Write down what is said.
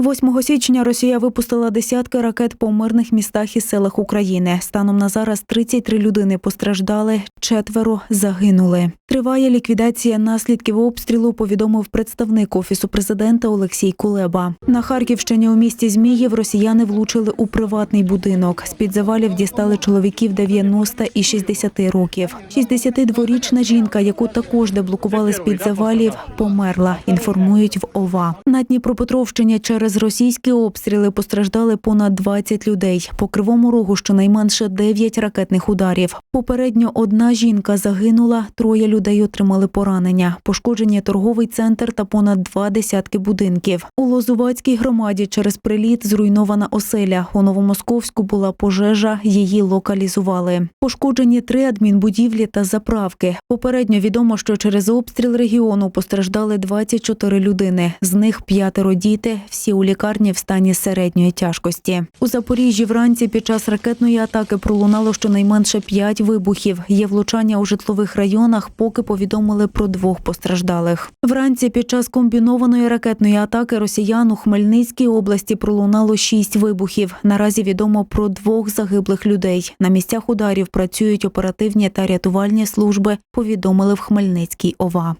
8 січня Росія випустила десятки ракет по мирних містах і селах України. Станом на зараз 33 людини постраждали, четверо загинули. Триває ліквідація наслідків обстрілу. Повідомив представник офісу президента Олексій Кулеба. На Харківщині у місті Зміїв росіяни влучили у приватний будинок. З під завалів дістали чоловіків 90 і 60 років. 62-річна жінка, яку також деблокували з під завалів, померла. Інформують в ОВА. На Дніпропетровщині через російські обстріли постраждали понад 20 людей. По кривому рогу щонайменше 9 ракетних ударів. Попередньо одна жінка загинула, троє людей отримали поранення. Пошкоджені торговий центр та понад два десятки будинків. У Лозувацькій громаді через приліт зруйнована оселя. У Новомосковську була пожежа, її локалізували. Пошкоджені три адмінбудівлі та заправки. Попередньо відомо, що через обстріл регіону постраждали 24 людини. З них п'ятеро діти. Всі у лікарні в стані середньої тяжкості. У Запоріжжі вранці під час ракетної атаки пролунало щонайменше п'ять вибухів. Є влучання у житлових районах, поки повідомили про двох постраждалих. Вранці під час комбінованої ракетної атаки росіян у Хмельницькій області пролунало шість вибухів. Наразі відомо про двох загиблих людей. На місцях ударів працюють оперативні та рятувальні служби. Повідомили в Хмельницькій ОВА.